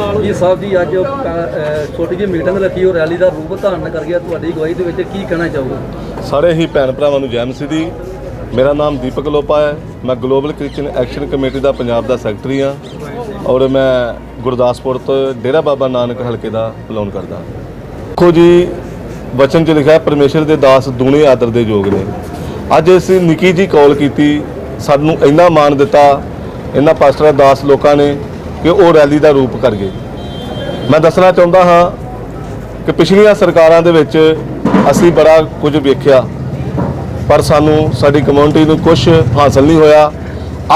ਵੀਰ ਸਾਹਿਬ ਜੀ ਅੱਜ ਛੋਟੀ ਜਿਹੀ ਮੀਟਿੰਗ ਰੱਖੀ ਉਹ ਰੈਲੀ ਦਾ ਰੂਪ ਧਾਰਨ ਕਰ ਗਿਆ ਤੁਹਾਡੀ ਅਗਵਾਈ ਦੇ ਵਿੱਚ ਕੀ ਕਹਿਣਾ ਚਾਹੋਗੇ? ਸਾਰੇ ਹੀ ਭੈਣ ਭਰਾਵਾਂ ਨੂੰ ਜੈ ਮਸੀਹ ਮੇਰਾ ਨਾਮ ਦੀਪਕ ਲੋਪਾ ਹੈ। ਮੈਂ ਗਲੋਬਲ ਕ੍ਰਿਸਚੀਅਨ ਐਕਸ਼ਨ ਕਮੇਟੀ ਦਾ ਪੰਜਾਬ ਦਾ ਸੈਕਟਰੀ ਹਾਂ ਔਰ ਮੈਂ ਗੁਰਦਾਸਪੁਰ ਤੋਂ ਡੇਰਾ ਬਾਬਾ ਨਾਨਕ ਹਲਕੇ ਦਾ ਬਿਲੋਂਗ ਕਰਦਾ। ਦੇਖੋ ਜੀ ਵਚਨ 'ਚ ਲਿਖਿਆ ਹੈ, ਪਰਮੇਸ਼ਰ ਦੇ ਦਾਸ ਦੂਣੇ ਆਦਰ ਦੇ ਯੋਗ ਨੇ। ਅੱਜ ਅਸੀਂ ਨਿੱਕੀ ਜੀ ਕਾਲ ਕੀਤੀ ਸਾਨੂੰ ਇੰਨਾ ਮਾਣ ਦਿੱਤਾ ਇਹਨਾਂ ਪਾਸਟਰਾਂ ਦਾਸ ਲੋਕਾਂ ਨੇ ਕਿ ਉਹ ਰੈਲੀ ਦਾ ਰੂਪ ਕਰ ਗਏ। ਮੈਂ ਦੱਸਣਾ ਚਾਹੁੰਦਾ ਹਾਂ ਕਿ ਪਿਛਲੀਆਂ ਸਰਕਾਰਾਂ ਦੇ ਵਿੱਚ ਅਸੀਂ ਬੜਾ ਕੁਝ ਵੇਖਿਆ, ਪਰ ਸਾਨੂੰ ਸਾਡੀ ਕਮਿਊਨਿਟੀ ਨੂੰ ਕੁਝ ਹਾਸਲ ਨਹੀਂ ਹੋਇਆ।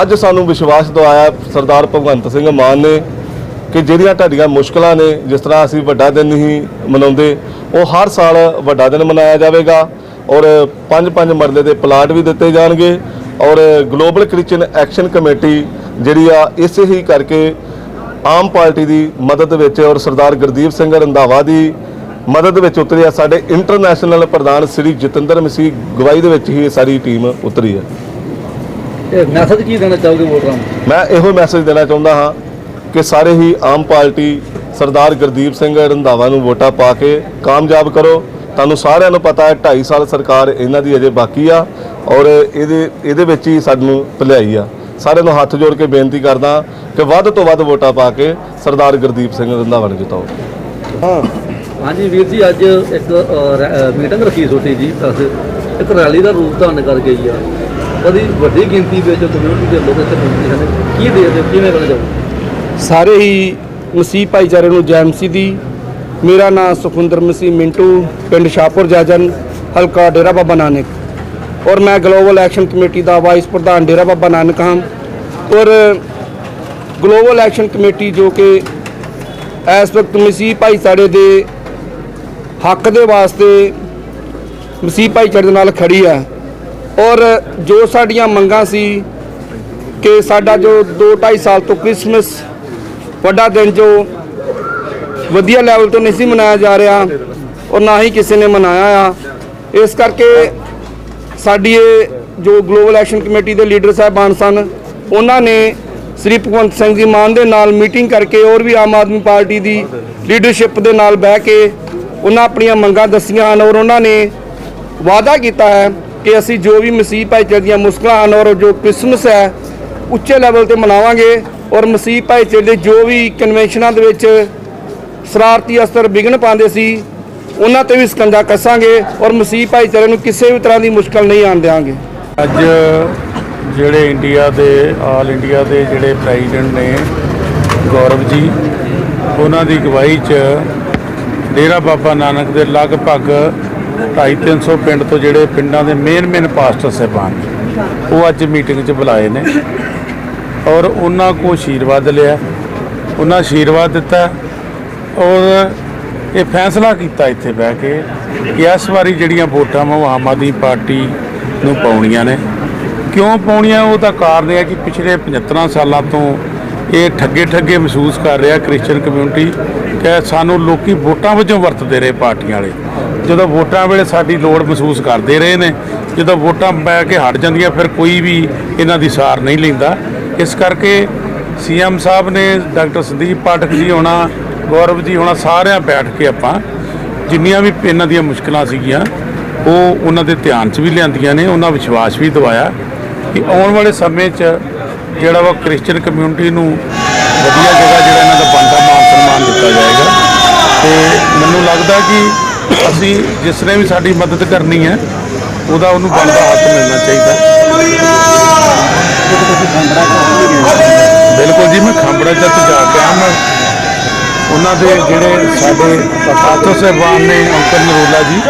ਅੱਜ ਸਾਨੂੰ ਵਿਸ਼ਵਾਸ ਦਵਾਇਆ ਸਰਦਾਰ ਭਗਵੰਤ ਸਿੰਘ ਮਾਨ ਨੇ ਕਿ ਜਿਹੜੀਆਂ ਤੁਹਾਡੀਆਂ ਮੁਸ਼ਕਲਾਂ ਨੇ, ਜਿਸ ਤਰ੍ਹਾਂ ਅਸੀਂ ਵੱਡਾ ਦਿਨ ਨਹੀਂ ਮਨਾਉਂਦੇ, ਉਹ ਹਰ ਸਾਲ ਵੱਡਾ ਦਿਨ ਮਨਾਇਆ ਜਾਵੇਗਾ ਔਰ ਪੰਜ ਪੰਜ ਮਰਲੇ ਦੇ ਪਲਾਟ ਵੀ ਦਿੱਤੇ ਜਾਣਗੇ ਔਰ ਗਲੋਬਲ ਕ੍ਰਿਸਚੀਅਨ ਐਕਸ਼ਨ ਕਮੇਟੀ ਜਿਹੜੀ ਆ, ਇਸੇ ਹੀ ਕਰਕੇ ਆਮ ਪਾਰਟੀ ਦੀ ਮਦਦ ਵਿੱਚ ਔਰ ਸਰਦਾਰ ਗੁਰਦੀਪ ਸਿੰਘ ਰੰਧਾਵਾ ਦੀ ਮਦਦ ਵਿੱਚ ਉਤਰੀ ਆ ਸਾਡੇ ਇੰਟਰਨੈਸ਼ਨਲ ਪ੍ਰਧਾਨ ਸ੍ਰੀ ਜਤਿੰਦਰ ਮਸੀਹ ਗਵਾਈ ਦੇ ਵਿੱਚ ਹੀ ਇਹ ਸਾਰੀ ਟੀਮ ਉਤਰੀ ਹੈ। ਮੈਸੇਜ ਕੀ ਦੇਣਾ ਚਾਹੋਗੇ ਵੋਟਰਾਂ ਨੂੰ? ਮੈਂ ਇਹੋ ਮੈਸੇਜ ਦੇਣਾ ਚਾਹੁੰਦਾ ਹਾਂ ਕਿ ਸਾਰੇ ਹੀ ਆਮ ਪਾਰਟੀ ਸਰਦਾਰ ਗੁਰਦੀਪ ਸਿੰਘ ਰੰਧਾਵਾ ਨੂੰ ਵੋਟਾਂ ਪਾ ਕੇ ਕਾਮਯਾਬ ਕਰੋ। ਤੁਹਾਨੂੰ ਸਾਰਿਆਂ ਨੂੰ ਪਤਾ ਹੈ 2.5 ਸਾਲ ਸਰਕਾਰ ਇਹਨਾਂ ਦੀ ਅਜੇ ਬਾਕੀ ਆ ਔਰ ਇਹਦੇ ਇਹਦੇ ਵਿੱਚ ਹੀ ਸਾਨੂੰ ਭਲਾਈ ਆ। ਸਾਰਿਆਂ ਨੂੰ ਹੱਥ ਜੋੜ ਕੇ ਬੇਨਤੀ ਕਰਦਾ ਕਿ ਵੱਧ ਤੋਂ ਵੱਧ ਵੋਟਾਂ ਪਾ ਕੇ ਸਰਦਾਰ ਗੁਰਦੀਪ ਸਿੰਘ ਰੰਧਾਵਾ ਨੂੰ ਜਿਤਾਓ। ਹਾਂਜੀ ਵੀਰ ਜੀ ਅੱਜ ਇੱਕ ਮੀਟਿੰਗ ਰੱਖੀ ਛੋਟੀ ਜੀ ਬਸ ਇੱਕ ਰੈਲੀ ਦਾ ਰੂਪ ਧਾਰਨ ਕਰ ਗਈ ਆ। ਬੜੀ ਵੱਡੀ ਗਿਣਤੀ ਵਿੱਚ ਕਮਿਊਨਿਟੀ ਦੇ ਲੋਕ ਇੱਥੇ ਪਹੁੰਚੇ ਹਨ। ਕੀ ਦੇਖਦੇ ਹੋ? ਕਿਵੇਂ ਕਹਿਣਾ ਚਾਹੋਗੇ ਸਾਰੇ ਹੀ ਮਸੀਹ ਭਾਈਚਾਰੇ ਨੂੰ ਜੈ ਮਸੀਹ ਦੀ। ਮੇਰਾ ਨਾਮ ਸੁਖਵਿੰਦਰ ਮਸੀਹ ਮਿੰਟੂ ਪਿੰਡ ਸ਼ਾਹਪੁਰ ਜਾਜਨ ਹਲਕਾ ਡੇਰਾ ਬਾਬਾ ਨਾਨਕ। ਔਰ ਮੈਂ ਗਲੋਬਲ ਐਕਸ਼ਨ ਕਮੇਟੀ ਦਾ ਵਾਈਸ ਪ੍ਰਧਾਨ ਡੇਰਾ ਬਾਬਾ ਨਾਨਕ ਹਾਂ। ਔਰ ਗਲੋਬਲ ਐਕਸ਼ਨ ਕਮੇਟੀ ਜੋ ਕਿ ਇਸ ਵਕਤ ਮਸੀਹ ਭਾਈਚਾਰੇ ਦੇ ਹੱਕ ਦੇ ਵਾਸਤੇ ਮਸੀਹ ਭਾਈਚਾਰੇ ਦੇ ਨਾਲ ਖੜੀ ਹੈ। ਔਰ ਜੋ ਸਾਡੀਆਂ ਮੰਗਾਂ ਸੀ ਕਿ ਸਾਡਾ ਜੋ 2.5 ਸਾਲ ਤੋਂ ਕ੍ਰਿਸਮਸ ਵੱਡਾ ਦਿਨ ਜੋ ਵਧੀਆ ਲੈਵਲ ਤੋਂ ਨਹੀਂ ਸੀ ਮਨਾਇਆ ਜਾ ਰਿਹਾ, ਔਰ ਨਾ ਹੀ ਕਿਸੇ ਨੇ ਮਨਾਇਆ ਆ। ਇਸ ਕਰਕੇ ਸਾਡੀ ਇਹ ਜੋ ਗਲੋਬਲ ਐਕਸ਼ਨ ਕਮੇਟੀ ਦੇ ਲੀਡਰ ਸਾਹਿਬਾਨ ਸਨ, ਉਹਨਾਂ ਨੇ ਸ੍ਰੀ ਭਗਵੰਤ ਸਿੰਘ ਜੀ ਮਾਨ ਦੇ ਨਾਲ ਮੀਟਿੰਗ ਕਰਕੇ ਔਰ ਵੀ ਆਮ ਆਦਮੀ ਪਾਰਟੀ ਦੀ ਲੀਡਰਸ਼ਿਪ ਦੇ ਨਾਲ ਬਹਿ ਕੇ ਉਹਨਾਂ ਆਪਣੀਆਂ ਮੰਗਾਂ ਦੱਸੀਆਂ ਹਨ ਔਰ ਉਹਨਾਂ ਨੇ ਵਾਅਦਾ ਕੀਤਾ ਹੈ ਕਿ ਅਸੀਂ ਜੋ ਵੀ ਮਸੀਹ ਭਾਈਚਾਰੇ ਦੀਆਂ ਮੁਸ਼ਕਲਾਂ ਹਨ ਔਰ ਜੋ ਕ੍ਰਿਸਮਸ ਹੈ, ਉੱਚੇ ਲੈਵਲ ਤੇ ਮਨਾਵਾਂਗੇ ਔਰ ਮਸੀਹ ਭਾਈਚਾਰੇ ਦੇ ਜੋ ਵੀ ਕਨਵੈਨਸ਼ਨਾਂ ਦੇ ਵਿੱਚ ਸ਼ਰਾਰਤੀ ਅਸਰ ਵਿਘਨ ਪਾਉਂਦੇ ਸੀ ਉਹਨਾਂ ਤੇ ਵੀ ਸਕੰਜਾ ਕੱਸਾਂਗੇ ਔਰ ਮਸੀਹ ਭਾਈਚਾਰੇ ਨੂੰ ਕਿਸੇ ਵੀ ਤਰ੍ਹਾਂ ਦੀ ਮੁਸ਼ਕਲ ਨਹੀਂ ਆਉਣ ਦੇਵਾਂਗੇ ਅੱਜ ਜਿਹੜੇ ਇੰਡੀਆ ਦੇ, ਆਲ ਇੰਡੀਆ ਦੇ ਜਿਹੜੇ ਪ੍ਰੈਜ਼ੀਡੈਂਟ ਨੇ ਗੌਰਵ ਜੀ, ਉਹਨਾਂ ਦੀ ਅਗਵਾਈ 'ਚ ਡੇਰਾ ਬਾਬਾ ਨਾਨਕ ਦੇ ਲਗਭਗ 250 ਪਿੰਡ ਤੋਂ ਜਿਹੜੇ ਪਿੰਡਾਂ ਦੇ ਮੇਨ ਮੇਨ ਪਾਸਟਰ ਸਾਹਿਬਾਨ ਉਹ ਅੱਜ ਮੀਟਿੰਗ 'ਚ ਬੁਲਾਏ ਨੇ ਔਰ ਉਹਨਾਂ ਕੋ ਆਸ਼ੀਰਵਾਦ ਲਿਆ। ਉਹਨਾਂ ਆਸ਼ੀਰਵਾਦ ਦਿੱਤਾ ਔਰ ਇਹ ਫੈਸਲਾ ਕੀਤਾ ਇੱਥੇ ਬਹਿ ਕੇ ਕਿ ਇਸ ਵਾਰੀ ਜਿਹੜੀਆਂ ਵੋਟਾਂ ਵਾ ਉਹ ਆਮ ਆਦਮੀ ਪਾਰਟੀ ਨੂੰ ਪਾਉਣੀਆਂ ਨੇ। ਕਿਉਂ ਪਾਉਣੀਆਂ? ਉਹ ਤਾਂ ਕਾਰਨ ਇਹ ਹੈ ਕਿ ਪਿਛਲੇ 75 ਸਾਲਾਂ ਤੋਂ ਇਹ ਠੱਗੇ ਠੱਗੇ ਮਹਿਸੂਸ ਕਰ ਰਿਹਾ ਕ੍ਰਿਸਚੀਅਨ ਕਮਿਊਨਿਟੀ ਕਿ ਸਾਨੂੰ ਲੋਕੀ ਵੋਟਾਂ ਵਜੋਂ ਵਰਤਦੇ ਰਹੇ ਪਾਰਟੀਆਂ ਵਾਲੇ। ਜਦੋਂ ਵੋਟਾਂ ਵੇਲੇ ਸਾਡੀ ਲੋੜ ਮਹਿਸੂਸ ਕਰਦੇ ਰਹੇ ਨੇ, ਜਦੋਂ ਵੋਟਾਂ ਪੈ ਕੇ ਹਟ ਜਾਂਦੀਆਂ, ਫਿਰ ਕੋਈ ਵੀ ਇਹਨਾਂ ਦੀ ਸਾਰ ਨਹੀਂ ਲੈਂਦਾ। ਇਸ ਕਰਕੇ ਸੀਐਮ ਸਾਹਿਬ ਨੇ ਡਾਕਟਰ ਸੰਦੀਪ ਪਾਠਕ ਜੀ ਹੋਣਾ ਗੌਰਵ ਜੀ, ਹੋਣਾ ਸਾਰਿਆਂ ਬੈਠ ਕੇ ਆਪਾਂ ਜਿੰਨੀਆਂ ਵੀ ਇਹਨਾਂ ਦੀਆਂ ਮੁਸ਼ਕਲਾਂ ਸੀਗੀਆਂ, ਉਹ ਉਹਨਾਂ ਦੇ ਧਿਆਨ 'ਚ ਵੀ ਲਿਆਂਦੀਆਂ ਨੇ, ਉਹਨਾਂ ਵਿਸ਼ਵਾਸ ਵੀ ਦਿਵਾਇਆ ਕਿ ਆਉਣ ਵਾਲੇ ਸਮੇਂ 'ਚ ਜਿਹੜਾ ਵਾ ਕ੍ਰਿਸਚੀਅਨ ਕਮਿਊਨਿਟੀ ਨੂੰ ਵਧੀਆ ਜਗ੍ਹਾ ਜਿਹੜਾ ਇਹਨਾਂ ਦਾ ਬਣਦਾ, ਮਾਨ ਸਨਮਾਨ ਦਿੱਤਾ ਜਾਏਗਾ। ਤੇ ਮੈਨੂੰ ਲੱਗਦਾ ਕਿ ਅਸੀਂ ਜਿਸ ਨੇ ਵੀ ਸਾਡੀ ਮਦਦ ਕਰਨੀ ਹੈ, ਉਹਦਾ ਉਹਨੂੰ ਬਣਦਾ ਹੱਕ ਮਿਲਣਾ ਚਾਹੀਦਾ। ਬਿਲਕੁਲ ਜੀ, ਮੈਂ ਖਾਂਬੜਾ ਚੱਤ ਜਾ ਕੇ ਆਇਆ, ਮੈਂ ਉਹਨਾਂ ਦੇ ਜਿਹੜੇ ਸਾਡੇ ਪਾਸਟਰ ਸਾਹਿਬਾਨ ਨੇ ਅੰਕਲ ਨਰੋਲਾ ਜੀ,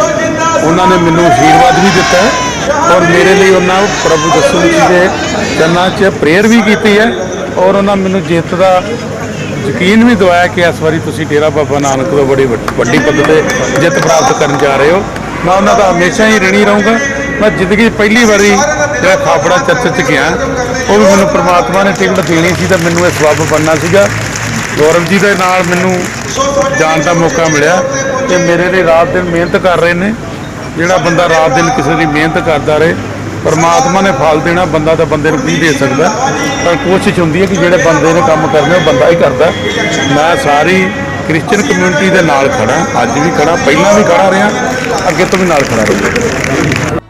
ਉਹਨਾਂ ਨੇ ਮੈਨੂੰ ਆਸ਼ੀਰਵਾਦ ਵੀ ਦਿੱਤਾ ਔਰ ਮੇਰੇ ਲਈ ਉਹਨਾਂ ਪ੍ਰਭੂ ਯਿਸੂ ਜੀ ਦੇ ਚਰਨਾਂ 'ਚ ਪ੍ਰੇਅਰ ਵੀ ਕੀਤੀ ਹੈ ਔਰ ਉਹਨਾਂ ਮੈਨੂੰ ਜਿੱਤ ਦਾ ਯਕੀਨ ਵੀ ਦਵਾਇਆ ਕਿ ਇਸ ਵਾਰੀ ਤੁਸੀਂ ਡੇਰਾ ਬਾਬਾ ਨਾਨਕ ਤੋਂ ਬੜੀ ਵੱਡ- ਵੱਡੀ ਪੱਧਰ ਤੇ ਜਿੱਤ ਪ੍ਰਾਪਤ ਕਰਨ ਜਾ ਰਹੇ ਹੋ। ਮੈਂ ਉਹਨਾਂ ਦਾ ਹਮੇਸ਼ਾ ਹੀ ਰਣੀ ਰਹੂੰਗਾ। ਮੈਂ ਜ਼ਿੰਦਗੀ ਪਹਿਲੀ ਵਾਰੀ ਜਿਹੜਾ ਖਾਪੜਾ ਚਰਚ 'ਚ ਗਿਆ, ਉਹ ਵੀ ਮੈਨੂੰ ਪ੍ਰਮਾਤਮਾ ਨੇ ਟਿਕਟ ਦੇਣੀ ਸੀ ਤਾਂ ਮੈਨੂੰ ਇਹ ਸਬੱਬ ਬਣਨਾ ਸੀਗਾ। ਗੌਰਵ ਜੀ ਦੇ ਨਾਲ ਮੈਨੂੰ ਜਾਣ ਦਾ ਮੌਕਾ ਮਿਲਿਆ ਕਿ ਮੇਰੇ ਲਈ ਰਾਤ ਦਿਨ ਮਿਹਨਤ ਕਰ ਰਹੇ ਨੇ। ਜਿਹੜਾ ਬੰਦਾ ਰਾਤ ਦਿਨ ਕਿਸੇ ਦੀ ਮਿਹਨਤ ਕਰਦਾ ਰਹੇ, ਪਰਮਾਤਮਾ ਨੇ ਫਲ ਦੇਣਾ, ਬੰਦਾ ਤਾਂ ਬੰਦੇ ਨੂੰ ਕੀ ਦੇ ਸਕਦਾ। ਪਰ ਕੋਸ਼ਿਸ਼ ਹੁੰਦੀ ਹੈ ਕਿ ਜਿਹੜੇ ਬੰਦੇ ਨੇ ਕੰਮ ਕਰਨੇ, ਉਹ ਬੰਦਾ ਹੀ ਕਰਦਾ। ਮੈਂ ਸਾਰੀ ਕ੍ਰਿਸਚੀਅਨ ਕਮਿਊਨਿਟੀ ਦੇ ਨਾਲ ਖੜਾ ਅੱਜ ਵੀ ਖੜਾ ਪਹਿਲਾਂ ਵੀ ਖੜਾ ਰਿਹਾ, ਅੱਗੇ ਤੋਂ ਵੀ ਨਾਲ ਖੜਾ ਰਹਾਂਗਾ